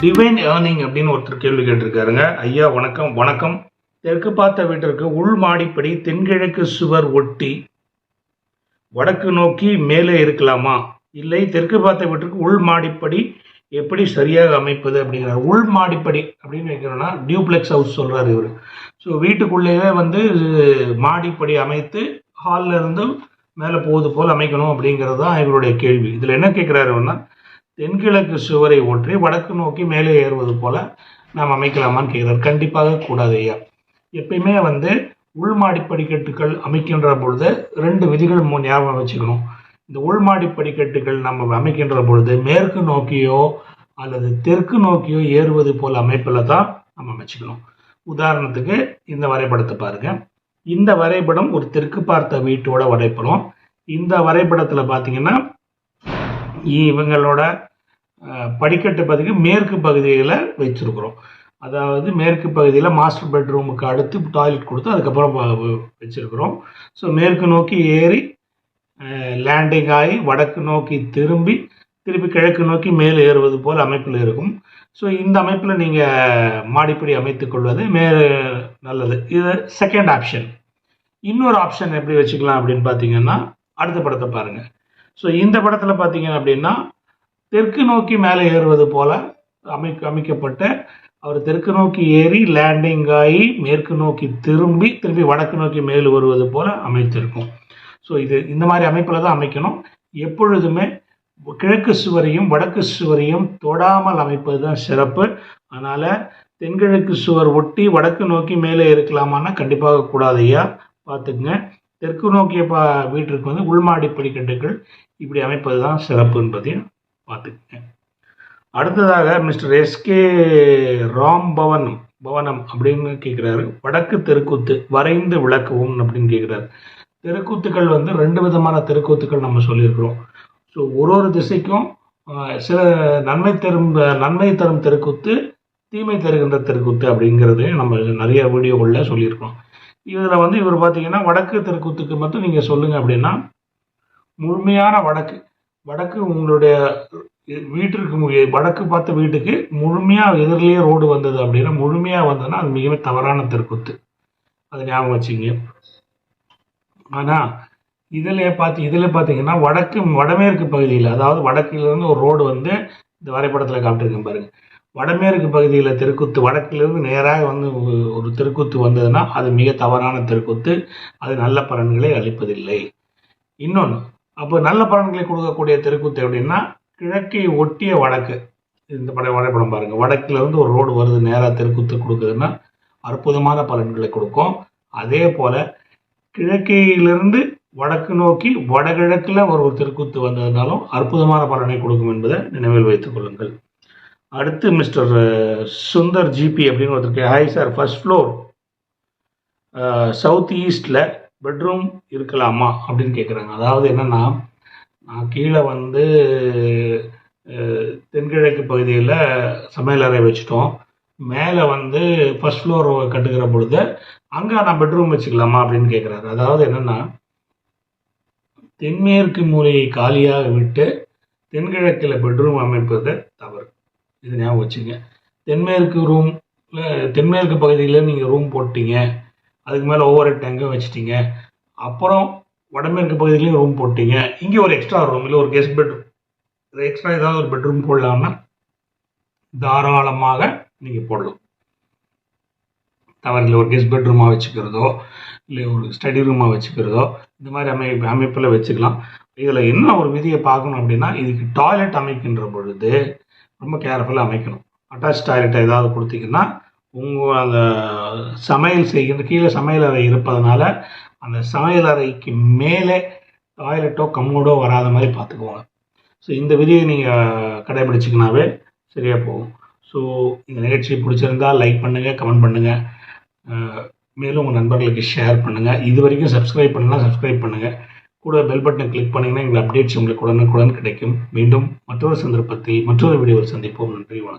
Divine earning அப்படின்னு ஒருத்தர் கேள்வி கேட்டிருக்காருங்க. ஐயா வணக்கம். வணக்கம். தெற்கு பார்த்த வீட்டிற்கு உள் மாடிப்படி தென்கிழக்கு சுவர் ஒட்டி வடக்கு நோக்கி மேலே இருக்கலாமா? இல்லை தெற்கு பார்த்த வீட்டிற்கு உள் மாடிப்படி எப்படி சரியாக அமைப்பது அப்படிங்கிறார். உள் மாடிப்படி அப்படின்னு வைக்கணும்னா டியூப்ளெக்ஸ் ஹவுஸ் சொல்கிறார் இவர். ஸோ வீட்டுக்குள்ளேயே வந்து மாடிப்படி அமைத்து ஹாலில் இருந்து மேலே போவது போல் அமைக்கணும் அப்படிங்கிறது தான் இவருடைய கேள்வி. இதில் என்ன கேட்குறாருன்னா தென்கிழக்கு சுவரை ஒற்றி வடக்கு நோக்கி மேலே ஏறுவது போல நாம் அமைக்கலாமான்னு கேட்கிறார். கண்டிப்பாக கூடாது ஐயா. எப்பயுமே வந்து உள்மாடி படிக்கட்டுகள் அமைக்கின்ற பொழுது ரெண்டு விதிகள் ஞாபகம் வச்சுக்கணும். இந்த உள்மாடி படிக்கட்டுகள் நம்ம அமைக்கின்ற பொழுது மேற்கு நோக்கியோ அல்லது தெற்கு நோக்கியோ ஏறுவது போல் அமைப்பில் தான் நம்ம அமைச்சுக்கணும். உதாரணத்துக்கு இந்த வரைபடத்தை பாருங்க. இந்த வரைபடம் ஒரு தெற்கு பார்த்த வீட்டோட வரைபடம். இந்த வரைபடத்தில் பார்த்தீங்கன்னா இவங்களோட படிக்கட்டு பகுதிக்கு மேற்கு பகுதியில் வச்சுருக்குறோம். அதாவது மேற்கு பகுதியில் மாஸ்டர் பெட்ரூமுக்கு அடுத்து டாய்லெட் கொடுத்து அதுக்கப்புறம் வச்சுருக்குறோம். ஸோ மேற்கு நோக்கி ஏறி லேண்டிங் ஆகி வடக்கு நோக்கி திரும்பி திருப்பி கிழக்கு நோக்கி மேலே ஏறுவது போல் அமைப்பில் இருக்கும். ஸோ இந்த அமைப்பில் நீங்கள் மாடிப்படி அமைத்துக்கொள்வது மே நல்லது. இது செகண்ட் ஆப்ஷன் இன்னொரு ஆப்ஷன் எப்படி வச்சுக்கலாம் அப்படின்னு பார்த்தீங்கன்னா அடுத்த படத்தை பாருங்கள் ஸோ இந்த படத்தில் பார்த்தீங்க அப்படின்னா தெற்கு நோக்கி மேலே ஏறுவது போல அமை அமைக்கப்பட்ட அவர் தெற்கு நோக்கி ஏறி லேண்டிங் ஆகி மேற்கு நோக்கி திரும்பி திரும்பி வடக்கு நோக்கி மேல் வருவது போல அமைத்திருக்கும் ஸோ இது இந்த மாதிரி அமைப்பில் தான் அமைக்கணும். எப்பொழுதுமே கிழக்கு சுவரையும் வடக்கு சுவரையும் தொடாமல் அமைப்பது தான் சிறப்பு. அதனால் தென்கிழக்கு சுவர் ஒட்டி வடக்கு நோக்கி மேலே இருக்கலாமான்னா கண்டிப்பாக கூடாது ஐயா. பார்த்துக்குங்க. தெற்கு நோக்கிய பா வீட்டிற்கு வந்து உள்மாடி படிக்கட்டுகள் இப்படி அமைப்பது தான் சிறப்பு என்பதையும் பார்த்துக்குங்க அடுத்ததாக மிஸ்டர் எஸ்கே ராம் பவனம் பவனம் அப்படின்னு கேட்குறாரு வடக்கு தெருக்கூத்து வரைந்து விளக்கவும் அப்படின்னு கேட்குறாரு தெருக்கூத்துக்கள் வந்து ரெண்டு விதமான தெருக்கூத்துக்கள் நம்ம சொல்லியிருக்கிறோம். ஸோ ஒரு ஒரு திசைக்கும் சில நன்மை தரும் நன்மை தரும் தெருக்கூத்து தீமை தருகின்ற தெருக்கூத்து அப்படிங்கிறது நம்ம நிறைய வீடியோவில் சொல்லியிருக்கோம் இதில் வந்து இவர் பார்த்தீங்கன்னா வடக்கு தெருக்கூத்துக்கு மட்டும் நீங்கள் சொல்லுங்கள் அப்படின்னா முழுமையான வடக்கு வடக்கு உங்களுடைய வீட்டிற்கு வடக்கு பார்த்த வீட்டுக்கு முழுமையாக எதிரிலேயே ரோடு வந்தது அப்படின்னா முழுமையாக வந்ததுன்னா அது மிகவும் தவறான தெருக்கூத்து. அதை ஞாபகம் வச்சுங்க ஆனால் இதில் பார்த்து இதில் பார்த்தீங்கன்னா வடக்கு வடமேற்கு பகுதியில் அதாவது வடக்கிலிருந்து ஒரு ரோடு வந்து இந்த வரைபடத்தில் காமிட்டிருக்கேன் பாருங்கள் வடமேற்கு பகுதியில் தெருக்கூத்து வடக்கிலிருந்து நேராக வந்து ஒரு- ஒரு தெருக்கூத்து வந்ததுன்னா அது மிக தவறான தெருக்கூத்து. அது நல்ல பலன்களை அளிப்பதில்லை. இன்னொன்று அப்போ நல்ல பலன்களை கொடுக்கக்கூடிய தெருக்கூத்து எப்படின்னா கிழக்கை ஒட்டிய வடக்கு. இந்த பட வரைபடம் பாருங்க. வடக்குல இருந்து ஒரு ரோடு வருது நேராக தெருக்கூத்து கொடுக்குதுன்னா அற்புதமான பலன்களை கொடுக்கும். அதே போல கிழக்கையிலிருந்து வடக்கு நோக்கி வடகிழக்கில் ஒரு ஒரு தெருக்கூத்து வந்ததுனாலும் அற்புதமான பலனை கொடுக்கும் என்பதை நினைவில் வைத்துக் கொள்ளுங்கள். அடுத்து மிஸ்டர் சுந்தர் ஜிபி அப்படின்னு ஒருத்தருக்கு hi sir first floor south ஈஸ்டில் பெட்ரூம் இருக்கலாமா அப்படின்னு கேட்குறாங்க அதாவது என்னென்னா நான் கீழே வந்து தென்கிழக்கு பகுதியில் சமையலறை வச்சுட்டோம். மேலே வந்து ஃபர்ஸ்ட் ஃப்ளோர் கட்டுக்கிற பொழுது அங்கே நான் பெட்ரூம் வச்சுக்கலாமா அப்படின்னு கேட்குறாரு அதாவது என்னன்னா தென்மேற்கு மூலையை காலியாக விட்டு தென்கிழக்கில் பெட்ரூம் அமைப்பது தவறு. இது ஞாபகம் வச்சுங்க. தென்மேற்கு ரூம் தென்மேற்கு பகுதியில் நீங்கள் ரூம் போட்டீங்க. அதுக்கு மேலே ஓவர் ஹெட் டேங்கை வச்சிட்டீங்க. அப்புறம் வடமேற்கு பகுதியிலையும் ரூம் போட்டிங்க. இங்கே ஒரு எக்ஸ்ட்ரா ரூம் இல்லை ஒரு கெஸ்ட் பெட்ரூம் எக்ஸ்ட்ரா ஏதாவது ஒரு பெட்ரூம் போடலாம்னா தாராளமாக நீங்கள் போடலாம். தவறில்லை ஒரு கெஸ்ட் பெட்ரூமாக வச்சுக்கிறதோ இல்லை ஒரு ஸ்டடி ரூமாக வச்சுக்கிறதோ இந்த மாதிரி அமை அமைப்பில் வச்சுக்கலாம். இதில் என்ன ஒரு விதியை பார்க்கணும் அப்படின்னா இதுக்கு டாய்லெட் அமைக்கின்ற பொழுது ரொம்ப கேர்ஃபுல்லாக அமைக்கணும். அட்டாச் டாய்லெட்டை ஏதாவது கொடுத்தீங்கன்னா உங்கள் அந்த சமையல் செய்கின்ற கீழே சமையலறை இருப்பதனால அந்த சமையலறைக்கு மேலே டாய்லெட்டோ கம்மோடோ வராத மாதிரி பார்த்துக்குவாங்க ஸோ இந்த விதியை நீங்கள் கடைபிடிச்சிங்கனாவே சரியாக போகும். ஸோ இந்த நிகழ்ச்சி பிடிச்சிருந்தா லைக் பண்ணுங்கள் கமெண்ட் பண்ணுங்கள் மேலும் உங்கள் நண்பர்களுக்கு ஷேர் பண்ணுங்கள் இது வரைக்கும் சப்ஸ்கிரைப் பண்ணலாம் சப்ஸ்கிரைப் பண்ணுங்கள் கூட பெல் பட்டனை கிளிக் பண்ணிங்கன்னா எங்கள் அப்டேட்ஸ் உங்களுக்கு உடனுக்குடன் கிடைக்கும். மீண்டும் மற்றொரு சந்தர்ப்பத்தில் மற்றொரு வீடியோவில் சந்திப்போம். நன்றி வணக்கம்.